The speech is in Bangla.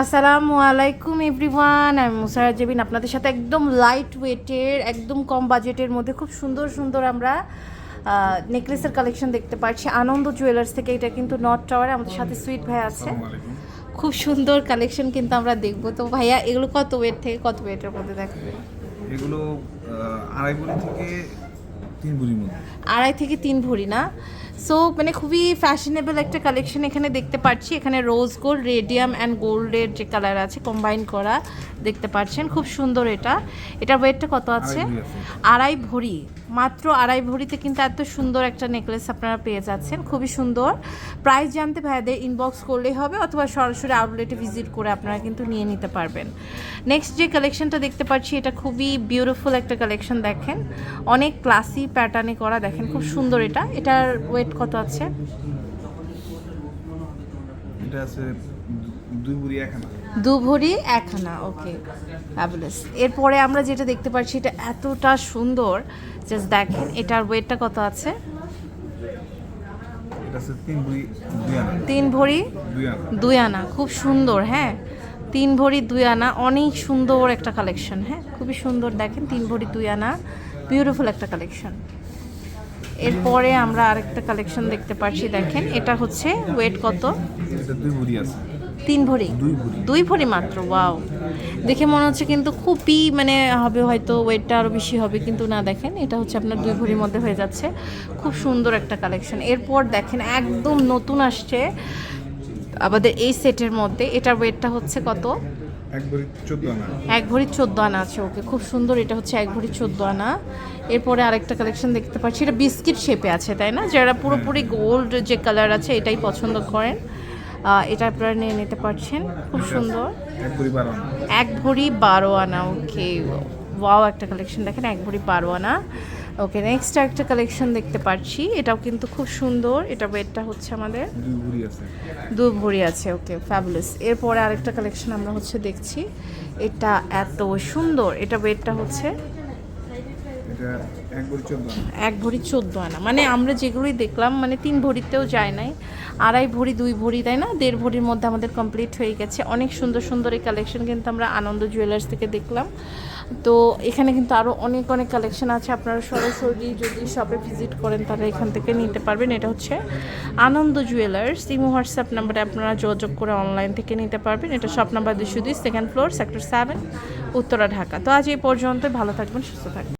আসসালামু আলাইকুম এভরিওয়ান আমি মুসারা জেবিন আপনাদের সাথে একদম লাইট ওয়েটের একদম কম বাজেটের মধ্যে খুব সুন্দর সুন্দর আমরা নেকলেসের কালেকশন দেখতে পাচ্ছি আনন্দ জুয়েলার্স থেকে এটা কিন্তু নর্থ টাওয়ারে আমাদের সাথে সুইট ভাই আছে। খুব সুন্দর কালেকশন কিন্তু আমরা দেখব। তো ভাইয়া এগুলো কত ওয়েট থেকে কত ওয়েটের মধ্যে দেখবে এগুলো আড়াই থেকে তিন ভরির মধ্যে। আড়াই থেকে তিন ভরি না? সো মানে খুবই ফ্যাশনেবল একটা কালেকশন এখানে দেখতে পাচ্ছি। এখানে রোজ গোল্ড রেডিয়াম অ্যান্ড গোল্ডের যে কালার আছে কম্বাইন করা দেখতে পাচ্ছেন। খুব সুন্দর এটা। এটার ওয়েটটা কত আছে? আড়াই ভরি মাত্র আড়াই ভরিতে কিন্তু এত সুন্দর একটা নেকলেস আপনারা পেয়ে যাচ্ছেন। খুবই সুন্দর। প্রাইস জানতে ভাইয়াদের ইনবক্স করলেই হবে অথবা সরাসরি আউটলেটে ভিজিট করে আপনারা কিন্তু নিয়ে নিতে পারবেন। নেক্সট যে কালেকশনটা দেখতে পাচ্ছি এটা খুবই বিউটিফুল একটা কালেকশন দেখেন। অনেক ক্লাসি প্যাটার্নে করা দেখেন খুব সুন্দর এটা। এটার ওয়েট কত আছে? এটা আছে দু- দুই ভরি এক আনা। দু ভরি এক আনা ওকে ফ্যাবুলাস এরপরে আমরা যেটা দেখতে পাচ্ছি এটা এতটা সুন্দর। জাস্ট দেখেন এটার ওয়েটটা কত আছে? তিন ভরি দুই আনা। তিন ভরি দুই আনা। দুই আনা খুব সুন্দর হ্যাঁ। তিন ভরি দুই আনা অনেক সুন্দর একটা কালেকশন হ্যাঁ। খুবই সুন্দর দেখেন তিন ভরি দুই আনা। বিউটিফুল একটা কালেকশন এরপরে আমরা আরেকটা কালেকশন দেখতে পাচ্ছি দেখেন এটা হচ্ছে ওয়েট কত? দুই ভরি আছে। তিন ভরি? দুই ভরি। দুই ভরি মাত্র ওয়াও দেখে মনে হচ্ছে কিন্তু খুবই মানে হবে হয়তো ওয়েটটা আরও বেশি হবে কিন্তু না দেখেন এটা হচ্ছে আপনার দুই ভরির মধ্যে হয়ে যাচ্ছে। খুব সুন্দর একটা কালেকশন এরপর দেখেন একদম নতুন আসছে আমাদের এই সেটের মধ্যে। এটার ওয়েটটা হচ্ছে কত? এক ভরি চোদ্দ আনা। আছে ওকে। খুব সুন্দর এটা হচ্ছে এক ভরি চোদ্দ আনা। এরপরে আরেকটা কালেকশন দেখতে পাচ্ছি এটা বিস্কিট শেপে আছে তাই না? যারা পুরোপুরি গোল্ড যে কালার আছে এটাই পছন্দ করেন। এটা আপনারা নিয়ে নিতে পারছেন খুব সুন্দর। এক ভরি বারো এক ভরি বারো আনা ওকে। ওয়াও একটা কালেকশন দেখেন এক ভরি বারো আনা। ওকে নেক্সট একটা কালেকশন দেখতে পাচ্ছি। এটাও কিন্তু খুব সুন্দর। এটা ওয়েটটা হচ্ছে আমাদের দু ভরি আছে ওকে ফ্যাবুলাস এরপরে আরেকটা কালেকশন আমরা হচ্ছে দেখছি। এটা এত সুন্দর। এটা ওয়েটটা হচ্ছে এক ভরি চোদ্দ আনা। এক ভরি চোদ্দ আনা। মানে আমরা যেগুলোই দেখলাম মানে তিন ভরিতেও যায় নাই। আড়াই ভরি দুই ভরি তাই না? দেড় ভরির মধ্যে আমাদের কমপ্লিট হয়ে গেছে। অনেক সুন্দর সুন্দর এই কালেকশন কিন্তু আমরা আনন্দ জুয়েলার্স থেকে দেখলাম। তো এখানে কিন্তু আরও অনেক অনেক কালেকশন আছে। আপনারা সরাসরি যদি শপে ভিজিট করেন তাহলে এখান থেকে নিতে পারবেন। এটা হচ্ছে আনন্দ জুয়েলার্স ইমো হোয়াটসঅ্যাপ নাম্বারে আপনারা যোগাযোগ করে অনলাইন থেকে নিতে পারবেন। এটা শপ নাম্বার দুশো দুই second floor sector seven Uttara, Dhaka. তো আজ এই পর্যন্ত ভালো থাকবেন, সুস্থ থাকবেন।